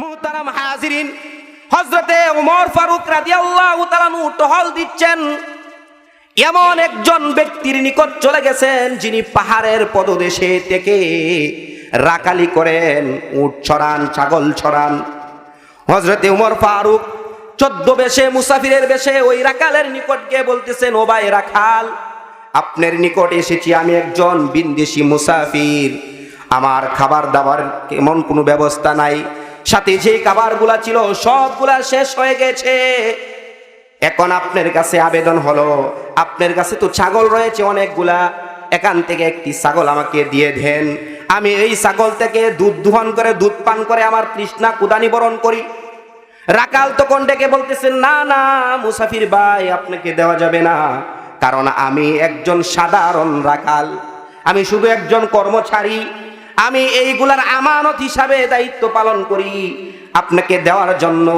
মুহতারাম হাজিরিন হজরতে উমর ফারুক রাদিয়াল্লাহু তাআলা টহল দিচ্ছেন। এমন একজন ব্যক্তির নিকট চলে গেছেন, যিনি পাহাড়ের পদদেশে থেকে রাকালি করেন, উট ছড়ান, ছাগল ছড়ান। হজরতে উমর ফারুক চোদ্দ বেশে মুসাফিরের বেশে ওই রাকালের নিকট গিয়ে বলতেছেন, ও ভাই রাখাল আপনার নিকট এসেছি আমি একজন বিন্দেশি মুসাফির। আমার খাবার দাবার কেমন কোনো ব্যবস্থা নাই সাথে যে খাবারগুলা ছিল, সবগুলা শেষ হয়ে গেছে। এখন আপনার কাছে আবেদন হলো, আপনার কাছে তো ছাগল রয়েছে অনেকগুলা, এখান থেকে একটি ছাগল আমাকে দিয়ে দেন। আমি এই ছাগল থেকে দুধ দুহন করে, দুধ পান করে আমার তৃষ্ণা কুদানি বরণ করি। রাকাল তখন ডেকে বলতেছেন না না, মুসাফির ভাই, আপনাকে দেওয়া যাবে না। কারণ আমি একজন সাধারণ রাকাল। আমি শুধু একজন কর্মচারী। আমি এইগুলার আমানত হিসাবে দায়িত্ব পালন করি। আপনাকে দেওয়ার জন্য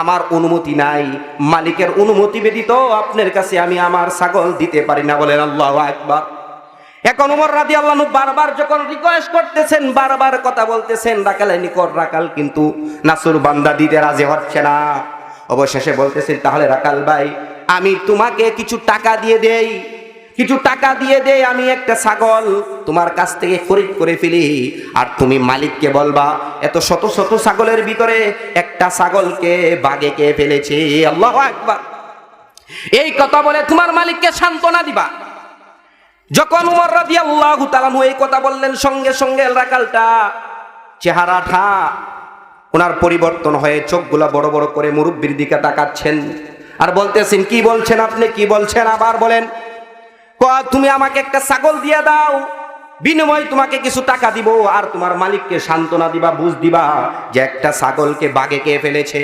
আমার অনুমতি নাই। মালিকের অনুমতি ব্যতীত আপনার কাছে আমি আমার ছাগল দিতে পারি না বলেন আল্লাহ একবার এখন উমর রাদি আল্লাহ বারবার যখন রিকোয়েস্ট করতেছেন, বারবার কথা বলতেছেন রাকালের নিকট রাকাল কিন্তু নাসুর বান্দা দিতে রাজি হচ্ছে না। অবশেষে বলতেছেন, তাহলে রাকাল ভাই, আমি তোমাকে কিছু টাকা দিয়ে দেই। কিছু টাকা দিয়ে দেই আমি একটা ছাগল তোমার কাছ থেকে খরিদ করে ফেলি। আর তুমি মালিককে বলবা, এত শত শত ছাগলের ভিতরে একটা ছাগলকে বাগে কে ফেলেছে। আল্লাহ একবার এই কথা বলে তোমার মালিককে সান্ত্বনা দিবা। যখন উমর রাদি আল্লাহ তালানু এই কথা বললেন, সঙ্গে সঙ্গে রাকালটা চেহারাটা ওনার পরিবর্তন হয়ে চোখগুলা বড় বড় করে মুরব্বীর দিকে তাকাচ্ছেন। আর বলতেছেন, কি বলছেন আপনি? কি বলছেন? আবার বলেন তুমি আমাকে একটা ছাগল দিয়ে দাও, বিনিময় তোমাকে কিছু টাকা দিব আর তোমার মালিককে সান্ত্বনা দিবা, বুঝ দিবা যে একটা ছাগলকে বাগে কে ফেলেছে।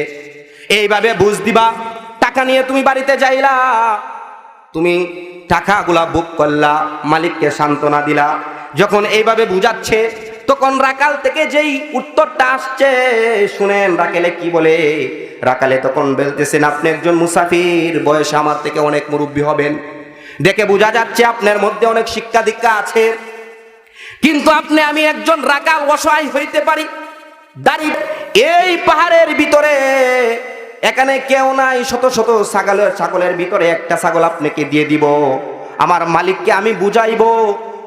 এইভাবে বুঝ দিবা, টাকা নিয়ে তুমি বাড়িতে যাইলা, তুমি টাকাগুলা বুক করলা, মালিককে সান্ত্বনা দিলা। যখন এইভাবে বুঝাচ্ছে, তখন রাকাল থেকে যেই উত্তরটা আসছে, শুনেন রাকেলে কি বলে? রাকালে তখন বলতেছেন, আপনি একজন মুসাফির, বয়স আমার থেকে অনেক মুরব্বী হবেন। দেখে বোঝা যাচ্ছে আপনার মধ্যে অনেক শিক্ষা দীক্ষা আছে। কিন্তু আপনি, আমি একজন রাগাল অসহায় হইতে পারি। দাঁড়ি, এই পাহাড়ের ভিতরে এখানে কেউ নাই, শত শত ছাগলের ছাগলের ভিতরে একটা ছাগল আপনাকে দিয়ে দিব। আমার মালিককে আমি বুঝাইবো।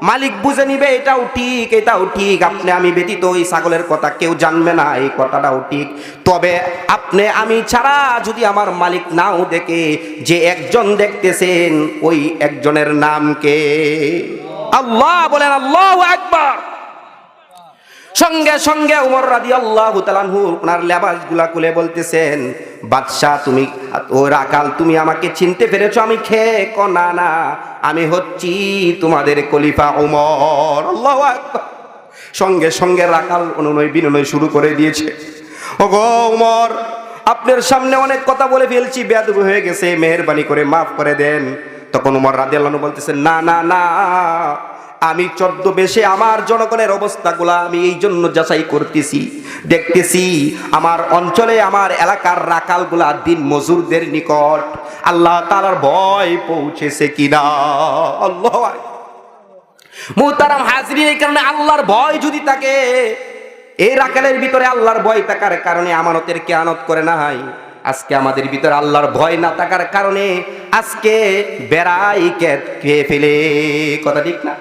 মালিক বুঝে নিবে, এটাও ঠিক এটাও ঠিক। আপনি, আমি ব্যতীত ওই ছাগলের কথা কেউ জানবে না, এই কথাটাও ঠিক। তবে আপনি, আমি ছাড়া যদি আমার মালিক নাও দেখে যে একজন দেখতেছেন, ওই একজনের নাম কে? আল্লাহ বলেন, আল্লাহ একবার সঙ্গে সঙ্গে উমর রাদি আল্লাহ তালানহু ওনার লেবাসগুলা খুলে বলতেছেন, বাদশাহ, তুমি ও রাকাল, তুমি আমাকে চিনতে পেরেছ? আমি খেয়ে ক না আমি হচ্ছি তোমাদের কলিফা উমর। আল্লাহ সঙ্গে সঙ্গে রাকাল অনুনয় বিনয় শুরু করে দিয়েছে ও গো উমর, আপনার সামনে অনেক কথা বলে ফেলছি, বেয়াদব হয়ে গেছে, মেহরবানি করে মাফ করে দেন। তখন উমর রাদি আল্লাহ বলতেছেন, না না না আমি চোদ্দ বেশে আমার জনগণের অবস্থাগুলা আমি এই জন্য যাচাই করতেছি। দেখতেছি আমার অঞ্চলে আমার এলাকার রাকালগুলা দিন মজুরদের নিকট আল্লাহ তালার ভয় পৌঁছেছে কিনা। আল্লাহ মুহতারাম হাজরিন, এই কারণে আল্লাহর ভয় যদি থাকে, এই রাকালের ভিতরে আল্লাহর ভয় থাকার কারণে আমানতের কেয়ানত করে নাই। আজকে আমাদের ভিতরে আল্লাহর ভয় না থাকার কারণে আজকে বেড়াই খেয়ে ফেলে। কথা ঠিক না?